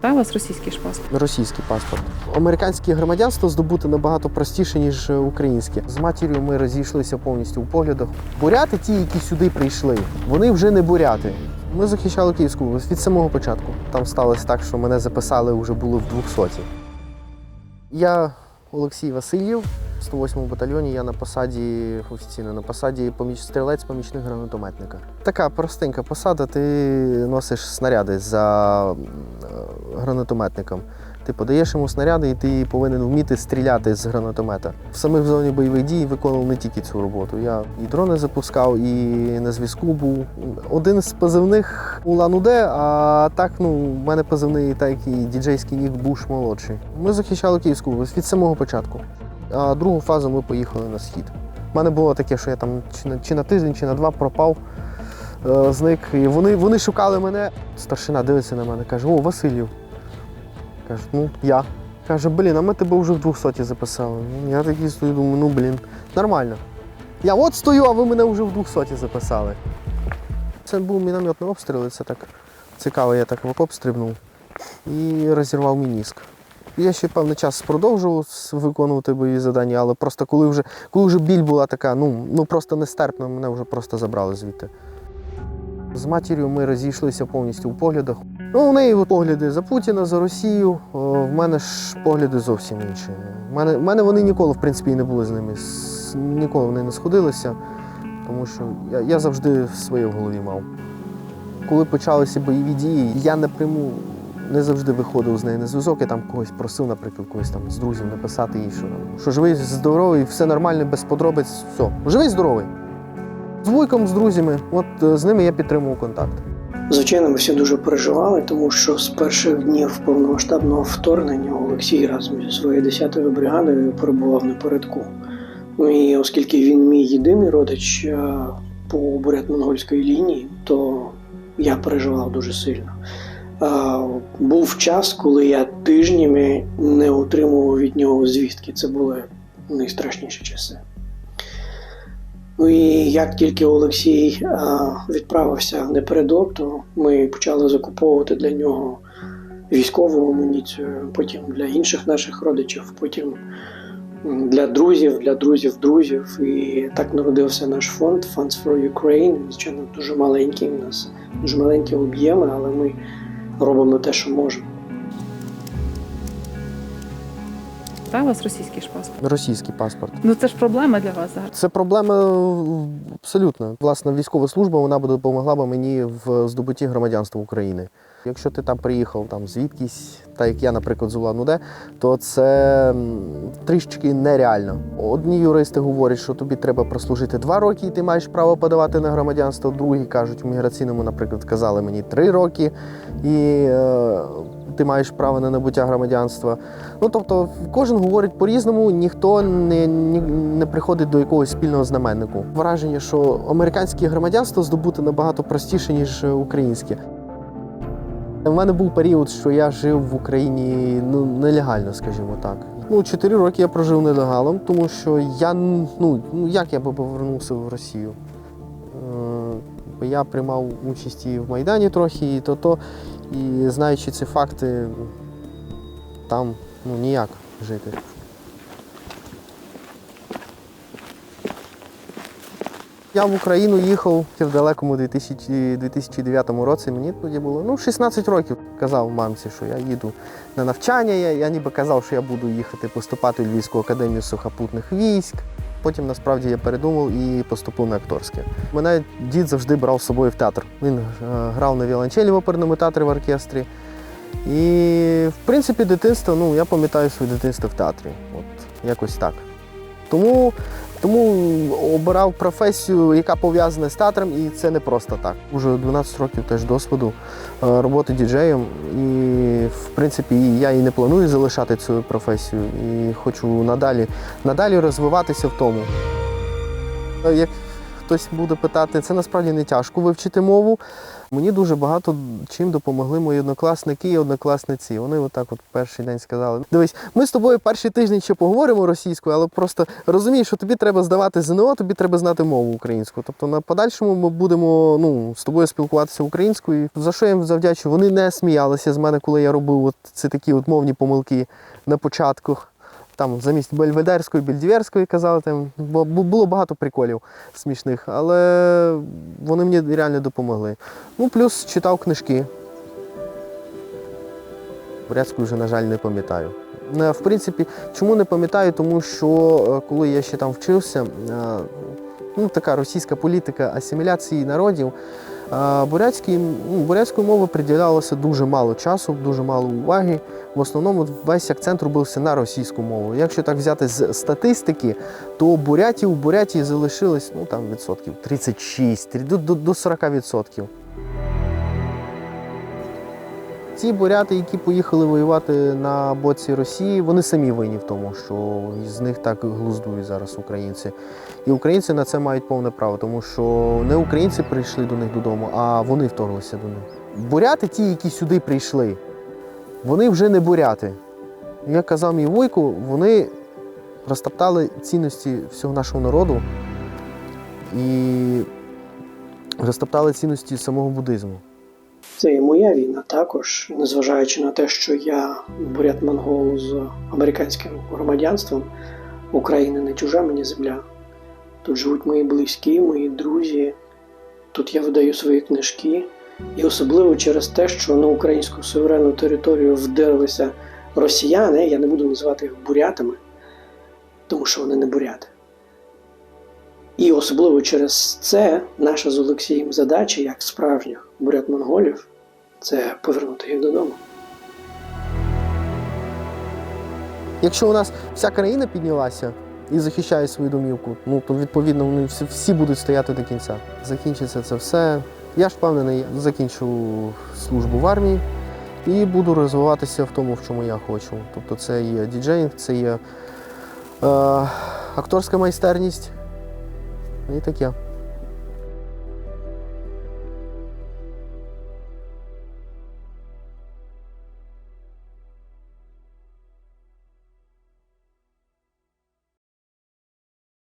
Та у вас російський ж паспорт. Російський паспорт. Американське громадянство здобути набагато простіше, ніж українське. З матір'ю ми розійшлися повністю у поглядах. Буряти, ті, які сюди прийшли, вони вже не буряти. Ми захищали Київську область від самого початку. Там сталося так, що мене записали вже були в 200 Я Олексій Васильєв, в 108 батальйоні. Я на посаді офіційно на посаді поміч стрілець помічник гранатометника. Така простенька посада. Ти носиш снаряди за гранатометником. Ти подаєш йому снаряди, і ти повинен вміти стріляти з гранатомета. В самих зоні бойових дій виконував не тільки цю роботу. Я і дрони запускав, і на зв'язку був. Один з позивних Улан Уде, а так, ну, в мене позивний так і діджейський нік Буш молодший. Ми захищали Київську область від самого початку. А другу фазу ми поїхали на схід. У мене було таке, що я там чи на, чи на тиждень, чи на два пропав, е, зник. І вони, вони шукали мене. Старшина дивиться на мене, каже: О, Васильєв. Каже, ну я. Каже, блін, а ми тебе вже в 200 записали. Я такий стою, думаю, ну блін, нормально. Я от стою, а ви мене вже в 200 записали. Це був мінометний обстріл, це так цікаво, я так в окоп стрибнув і розірвав мініск. Я ще певний час продовжував виконувати бойові завдання, але просто коли вже, коли вже біль була така, ну, ну просто нестерпна, мене вже просто забрали звідти. З матір'ю ми розійшлися повністю у поглядах. Ну, у неї погляди за Путіна, за Росію. О, В мене ж погляди зовсім інші. У мене, в мене вони ніколи, в принципі, і не були з ними. Ніколи вони не сходилися, тому що я, я завжди своє в голові мав. Коли почалися бойові дії, я напряму не завжди виходив з нею на зв'язок. Я там когось просив, наприклад, когось там з друзів написати їй, що, що живий, здоровий, все нормально, без подробиць, все. Живий, здоровий. З вуйком, з друзями, от е, з ними я підтримував контакт. Звичайно, ми всі дуже переживали, тому що з перших днів повномасштабного вторгнення Олексій разом зі своєю 10-ю бригадою перебував напередку. Ну і оскільки він мій єдиний родич е, по бурят-монгольської лінії, то я переживав дуже сильно. Е, Був час, коли я тижнями не отримував від нього звістки. Це були найстрашніші часи. Ну і як тільки Олексій відправився напередок, то ми почали закуповувати для нього військову амуніцію, потім для інших наших родичів, потім для друзів, для друзів друзів. І так народився наш фонд Funds for Ukraine. Звичайно, дуже маленький у нас, дуже маленькі об'єми, але ми робимо те, що можемо. Та у вас російський ж паспорт. Російський паспорт. Ну це ж проблема для вас зараз. Це проблема абсолютно. Власне, військова служба вона б допомогла б мені в здобутті громадянства України. Якщо ти там приїхав там звідкись, так як я, наприклад, з Улан-Удэ, то це трішечки нереально. Одні юристи говорять, що тобі треба прослужити два роки, і ти маєш право подавати на громадянство. Другі кажуть, в міграційному, наприклад, казали мені три роки, і е, ти маєш право на набуття громадянства. Ну тобто, кожен говорить по-різному, ніхто не, ні, не приходить до якогось спільного знаменнику. Враження, що американське громадянство здобути набагато простіше, ніж українське. У мене був період, що я жив в Україні ну, нелегально, скажімо так. Ну, чотири роки я прожив нелегалом, тому що я ну, ну як я би повернувся в Росію? Я приймав участь і в Майдані трохи, і то-то. І знаючи ці факти, там ну, ніяк жити. Я в Україну їхав в далекому 2000, 2009 році. Мені тоді було ну, 16 років. Казав мамці, що я їду на навчання. Я, я ніби казав, що я буду їхати поступати в Львівську академію сухопутних військ. Потім насправді я передумав і поступив на акторське. Мене дід завжди брав з собою в театр. Він е, грав на віолончелі в оперному театрі в оркестрі. І, в принципі, дитинство, ну, я пам'ятаю своє дитинство в театрі. От якось так. Тому, тому обирав професію, яка пов'язана з театром, і це не просто так. Уже 12 років теж досвіду е, роботи діджеєм. І, в принципі, я і не планую залишати цю професію. І хочу надалі, надалі розвиватися в тому. Е, Як хтось буде питати, це насправді не тяжко вивчити мову. Мені дуже багато чим допомогли мої однокласники і однокласниці. Вони отак от перший день сказали: дивись, ми з тобою перший тиждень ще поговоримо російською, але просто розумієш, що тобі треба здавати ЗНО, тобі треба знати мову українську. Тобто на подальшому ми будемо ну, з тобою спілкуватися українською. За що я їм завдячую? Вони не сміялися з мене, коли я робив от ці такі от мовні помилки на початку. Там замість бельведерської, бельдіверської казали, там було багато приколів смішних, але вони мені реально допомогли. Ну, плюс читав книжки. Бурятську вже, на жаль, не пам'ятаю. Е, В принципі, чому не пам'ятаю? Тому що е, коли я ще там вчився, е, ну, така російська політика асиміляції народів, е, бурятській, ну, бурятської мови приділялося дуже мало часу, дуже мало уваги. В основному весь акцент робився на російську мову. Якщо так взяти з статистики, то бурятів у Бурятії залишилось ну, там, відсотків 36, до, до, до 40 відсотків. Ті буряти, які поїхали воювати на боці Росії, вони самі винні в тому, що з них так глуздують зараз українці. І українці на це мають повне право, тому що не українці прийшли до них додому, а вони вторглися до них. Буряти, ті, які сюди прийшли, вони вже не буряти. Як казав мій Войко, вони розтоптали цінності всього нашого народу і розтоптали цінності самого буддизму. Це і моя війна також, незважаючи на те, що я бурят монгол з американським громадянством, Україна не чужа мені земля. Тут живуть мої близькі, мої друзі. Тут я видаю свої книжки. І особливо через те, що на українську суверенну територію вдерлися росіяни, я не буду називати їх бурятами, тому що вони не буряти. І особливо через це наша з Олексієм задача, як справжніх бурят-монголів, це повернути їх додому. Якщо у нас вся країна піднялася і захищає свою домівку, ну то відповідно вони всі, всі будуть стояти до кінця. Закінчиться це все. Я ж впевнений, закінчу службу в армії і буду розвиватися в тому, в чому я хочу. Тобто це є діджеїнг, це є е, акторська майстерність і таке.